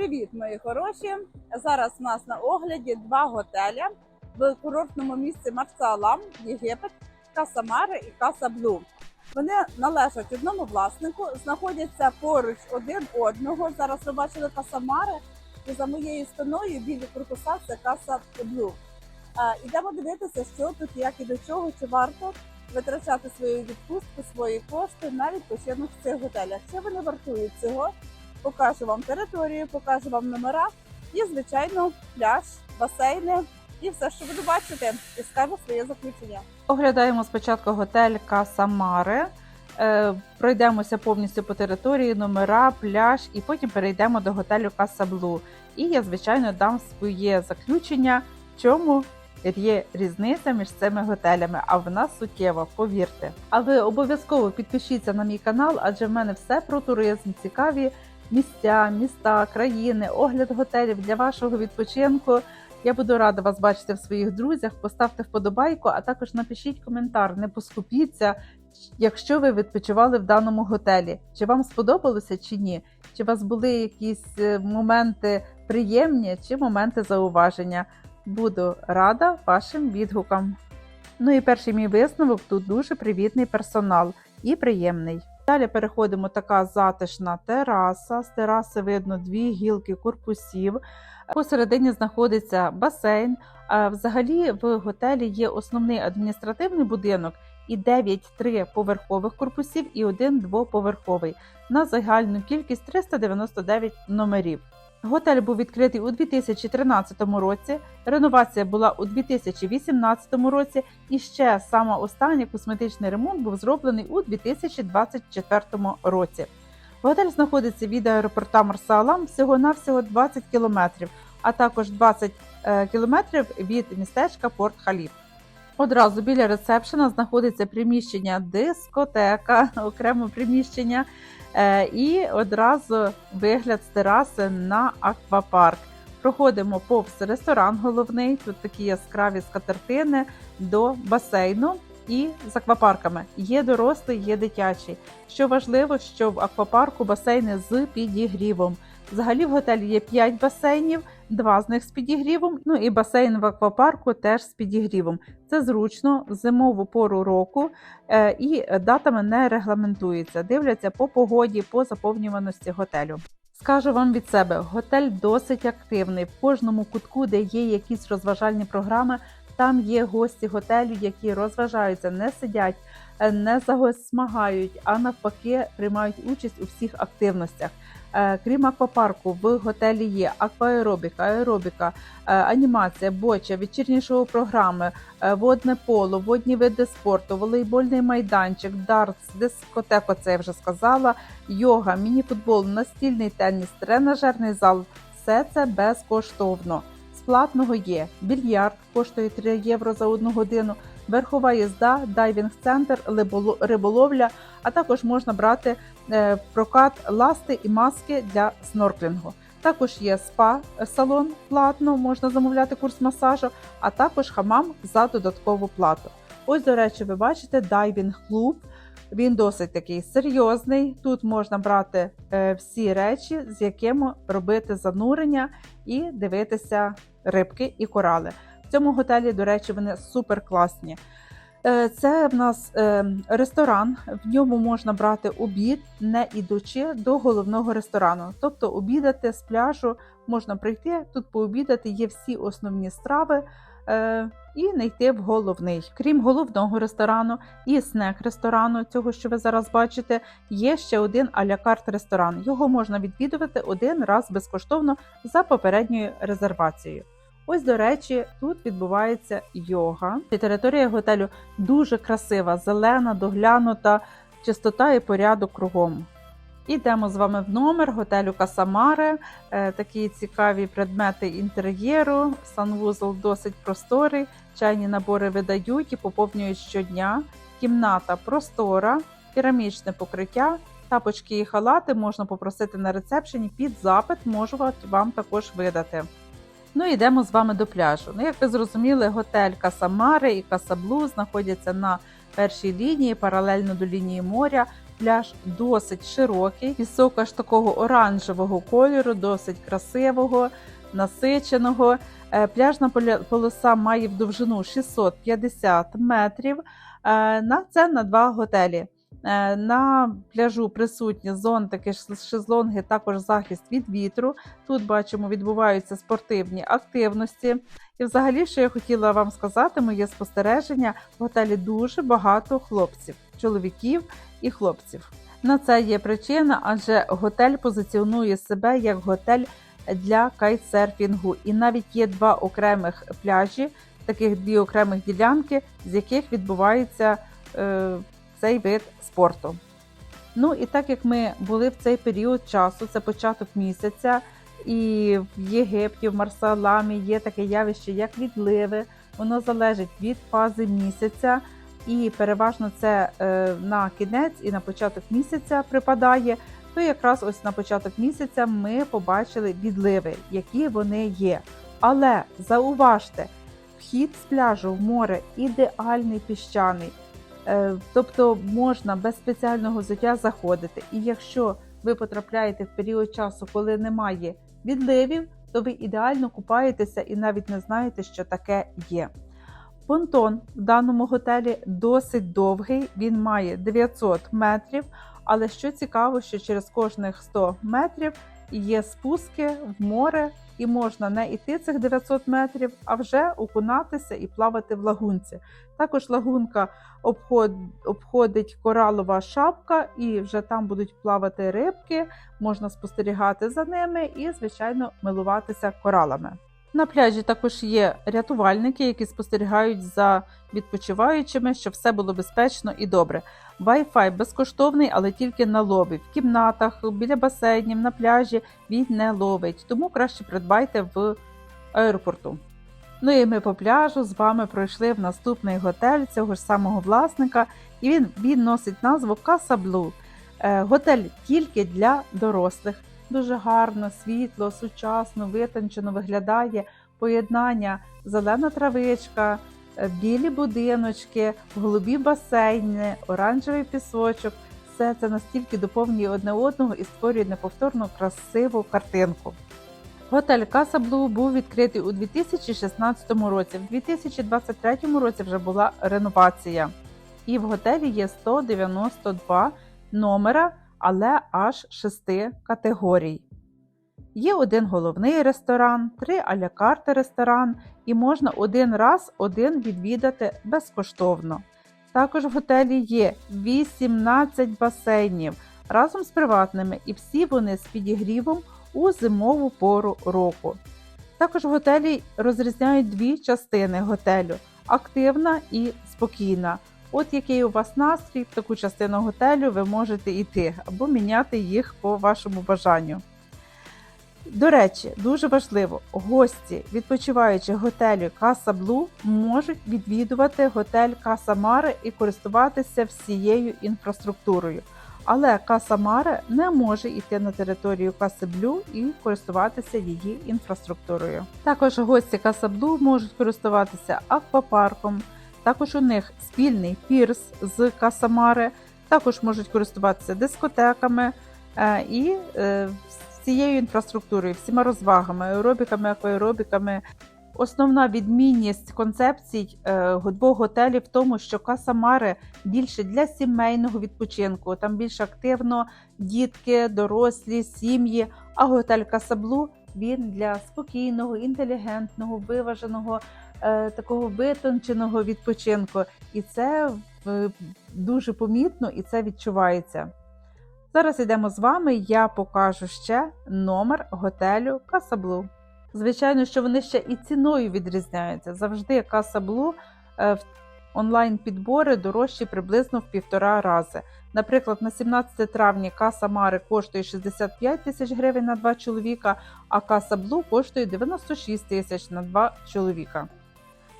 Привіт, мої хороші! Зараз у нас на огляді два готелі в курортному місці Марсалам, Єгипет, Каса Маре і Каса Блю. Вони належать одному власнику, знаходяться поруч один одного. Зараз ви бачили Каса Маре, і за моєю спиною білі корпуса це Каса Блю. Е, Ідемо дивитися, що тут, як і до чого, чи варто витрачати свою відпустку, свої кошти на відпочинок в цих готелях. Чи вони вартують цього? Покажу вам територію, покажу вам номера і, звичайно, пляж, басейни і все, що буду бачити, і скажу своє заключення. Оглядаємо спочатку готель Каса Маре. Е, Пройдемося повністю по території, номера, пляж, і потім перейдемо до готелю Каса Блу. І я, звичайно, дам своє заключення, в чому є різниця між цими готелями. А вона суттєва, повірте. А ви обов'язково підпишіться на мій канал, адже в мене все про туризм, цікаві місця, міста, країни, огляд готелів для вашого відпочинку. Я буду рада вас бачити в своїх друзях. Поставте вподобайку, а також напишіть коментар. Не поскупіться, якщо ви відпочивали в даному готелі. Чи вам сподобалося чи ні? Чи у вас були якісь е, моменти приємні чи моменти зауваження? Буду рада вашим відгукам. Ну і перший мій висновок тут дуже привітний персонал і приємний. Далі переходимо така затишна тераса. З тераси видно дві гілки корпусів. Посередині знаходиться басейн. Взагалі в готелі є основний адміністративний будинок і 9 триповерхових корпусів і один двоповерховий на загальну кількість 399 номерів. Готель був відкритий у 2013 році. Реновація була у 2018 році, і ще саме останній косметичний ремонт був зроблений у 2024 році. Готель знаходиться від аеропорта Марсалам всього-навсього 20 кілометрів, а також 20 е, кілометрів від містечка Порт Халіф. Одразу біля ресепшена знаходиться приміщення дискотека, окреме приміщення, е, і одразу вигляд з тераси на аквапарк. Проходимо повз ресторан головний. Тут такі яскраві скатертини до басейну і з аквапарками. Є дорослий, є дитячий. Що важливо, що в аквапарку басейни з підігрівом. Взагалі в готелі є 5 басейнів, два з них з підігрівом. Ну і басейн в аквапарку теж з підігрівом. Це зручно в зимову пору року е, і датами не регламентується. Дивляться по погоді, по заповнюваності готелю. Скажу вам від себе, готель досить активний. В кожному кутку, де є якісь розважальні програми, там є гості готелю, які розважаються, не сидять, не засмагають, а навпаки приймають участь у всіх активностях. Е, Крім аквапарку, в готелі є акваеробіка, аеробіка, е, анімація, боча, вечірні шоу програми, е, водне поло, водні види спорту, волейбольний майданчик, дартс, дискотека, це я вже сказала, йога, міні-футбол, настільний теніс, тренажерний зал. Все це безкоштовно. З платного є більярд, коштує 3 євро за одну годину, верхова їзда, дайвінг-центр, риболовля, а також можна брати е, прокат ласти і маски для снорклінгу. Також є спа-салон платно, можна замовляти курс масажу, а також хамам за додаткову плату. Ось, до речі, ви бачите дайвінг-клуб. Він досить такий серйозний. Тут можна брати е, всі речі, з якими робити занурення і дивитися рибки і корали. В цьому готелі, до речі, вони супер класні. Е, Це в нас е, ресторан. В ньому можна брати обід, не ідучи до головного ресторану. Тобто обідати з пляжу можна прийти тут пообідати. Є всі основні страви. е, І не йти в головний. Крім головного ресторану і снек ресторану, цього, що ви зараз бачите, є ще один алякарт ресторан. Його можна відвідувати один раз безкоштовно за попередньою резервацією. Ось, до речі, тут відбувається йога. Територія готелю дуже красива, зелена, доглянута, чистота і порядок кругом. Ідемо з вами в номер готелю Касамаре. Е, такі цікаві предмети інтер'єру. Санвузол досить просторий, чайні набори видають і поповнюють щодня. Кімната простора, керамічне покриття, тапочки і халати можна попросити на рецепшені під запит, можу вам також видати. Ну йдемо з вами до пляжу. Ну, як ви зрозуміли, готель Касамари і Касаблу знаходяться на першій лінії, паралельно до лінії моря. Пляж досить широкий, пісок аж такого оранжевого кольору, досить красивого, насиченого. Е, Пляжна полоса має в довжину 650 метрів. Е, На це на два готелі. Е, На пляжу присутні зонтики, шезлонги, також захист від вітру. Тут бачимо, відбуваються спортивні активності. І, взагалі, що я хотіла вам сказати, моє спостереження в готелі дуже багато хлопців, чоловіків і хлопців. На це є причина, адже готель позиціонує себе як готель для кайтсерфінгу. І навіть є два окремих пляжі, таких дві окремих ділянки, з яких відбувається е, цей вид спорту. Ну і так як ми були в цей період часу, це початок місяця, і в Єгипті, в Марсаламі є таке явище, як відливи. Воно залежить від фази місяця, і переважно це е, на кінець і на початок місяця припадає. То якраз ось на початок місяця ми побачили відливи, які вони є. Але зауважте, вхід з пляжу в море ідеальний піщаний. Е, Тобто можна без спеціального взуття заходити. І якщо ви потрапляєте в період часу, коли немає відливів, то ви ідеально купаєтеся і навіть не знаєте, що таке є. Понтон в даному готелі досить довгий, він має 900 метрів. Але що цікаво, що через кожних 100 метрів є спуски в море, і можна не йти цих 900 метрів, а вже окунатися і плавати в лагунці. Також лагунка обход, обходить коралова шапка, і вже там будуть плавати рибки, можна спостерігати за ними і, звичайно, милуватися коралами. На пляжі також є рятувальники, які спостерігають за відпочиваючими, щоб все було безпечно і добре. Wi-Fi безкоштовний, але тільки на лобі. В кімнатах, біля басейнів, на пляжі він не ловить, тому краще придбайте в аеропорту. Ну і ми по пляжу з вами пройшли в наступний готель цього ж самого власника, і він, він носить назву Casa Blue. Е, Готель тільки для дорослих. Дуже гарно, світло, сучасно, витончено виглядає поєднання зелена травичка, е, білі будиночки, голубі басейни, оранжевий пісочок. Все це настільки доповнює одне одного і створює неповторну красиву картинку. Готель Casa Blue був відкритий у 2016 році. В 2023 році вже була реновація. І в готелі є 192 номера, але аж 6 категорій. Є один головний ресторан, три аля карти ресторан, і можна один раз один відвідати безкоштовно. Також в готелі є 18 басейнів разом з приватними, і всі вони з підігрівом у зимову пору року. Також в готелі розрізняють дві частини готелю активна і спокійна. От який у вас настрій, в таку частину готелю ви можете йти або міняти їх по вашому бажанню. До речі, дуже важливо, гості, відпочиваючи готелю Casa Blue, можуть відвідувати готель Casa Mare і користуватися всією інфраструктурою. Але Casa Mare не може йти на територію Casa Blue і користуватися її інфраструктурою. Також гості Casa Blue можуть користуватися аквапарком. Також у них спільний пірс з Mare, також можуть користуватися дискотеками е, і е, всією інфраструктурою, всіма розвагами, аеробіками, акваеробіками. Основна відмінність концепцій е, двох готелів в тому, що Каса Маре більше для сімейного відпочинку, там більш активно дітки, дорослі, сім'ї. А готель Касаблу він для спокійного, інтелігентного, виваженого, такого витонченого відпочинку. І це е, дуже помітно і це відчувається. Зараз йдемо з вами. Я покажу ще номер готелю Касаблу. Звичайно, що вони ще і ціною відрізняються. Завжди Касаблу в онлайн-підбори дорожчі приблизно в півтора рази. Наприклад, на 17 травня каса Мари коштує 65 тисяч гривень на два чоловіка, а каса Блу коштує 96 тисяч на два чоловіка.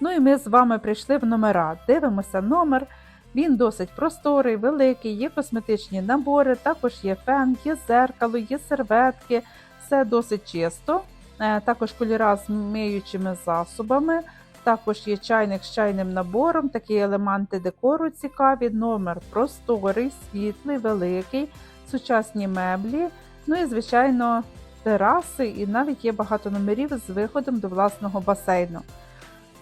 Ну і ми з вами прийшли в номера. Дивимося номер. Він досить просторий, великий, є косметичні набори, також є фен, є зеркало, є серветки, все досить чисто. Е, Також кольора з миючими засобами, Також є чайник з чайним набором, такі елементи декору цікаві, номер просторий, світлий, великий, сучасні меблі. Ну і, звичайно, тераси, і навіть є багато номерів з виходом до власного басейну.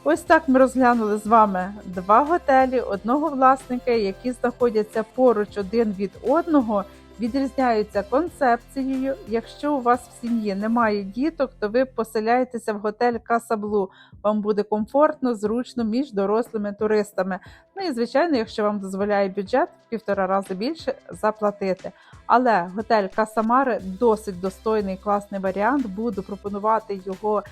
Ось так ми розглянули з вами два готелі одного власника, які знаходяться поруч один від одного, відрізняються концепцією. Якщо у вас в сім'ї немає діток, то ви поселяєтеся в готель Касаблу. Вам буде комфортно, зручно між дорослими туристами. Ну і звичайно, якщо вам дозволяє бюджет, в півтора рази більше заплатити. Але готель Касамари досить достойний, класний варіант. Буду пропонувати його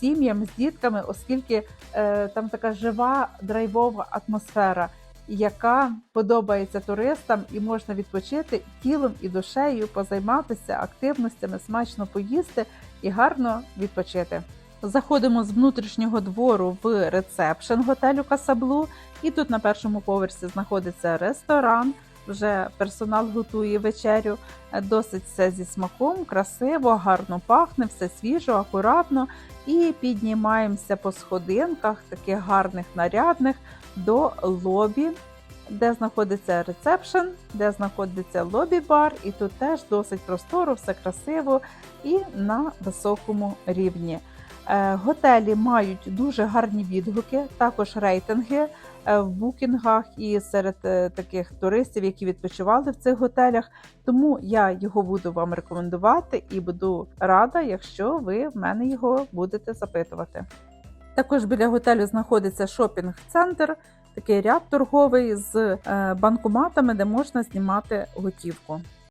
сім'ям з дітками, оскільки е, там така жива драйвова атмосфера, яка подобається туристам, і можна відпочити тілом і душею, позайматися активностями, смачно поїсти і гарно відпочити. Заходимо з внутрішнього двору в ресепшн готелю Касаблу, і тут на першому поверсі знаходиться ресторан. Вже персонал готує вечерю. Досить все зі смаком, красиво, гарно пахне, все свіжо, акуратно. І піднімаємося по сходинках, таких гарних нарядних, до лобі, де знаходиться ресепшн, де знаходиться лобі-бар, і тут теж досить просторо, все красиво і на високому рівні. Е, Готелі мають дуже гарні відгуки, також рейтинги е, в букінгах і серед е, таких туристів, які відпочивали в цих готелях. Тому я його буду вам рекомендувати і буду рада, якщо ви в мене його будете запитувати. Також біля готелю знаходиться шопінг-центр, такий ряд торговий з е, банкоматами, де можна знімати готівку.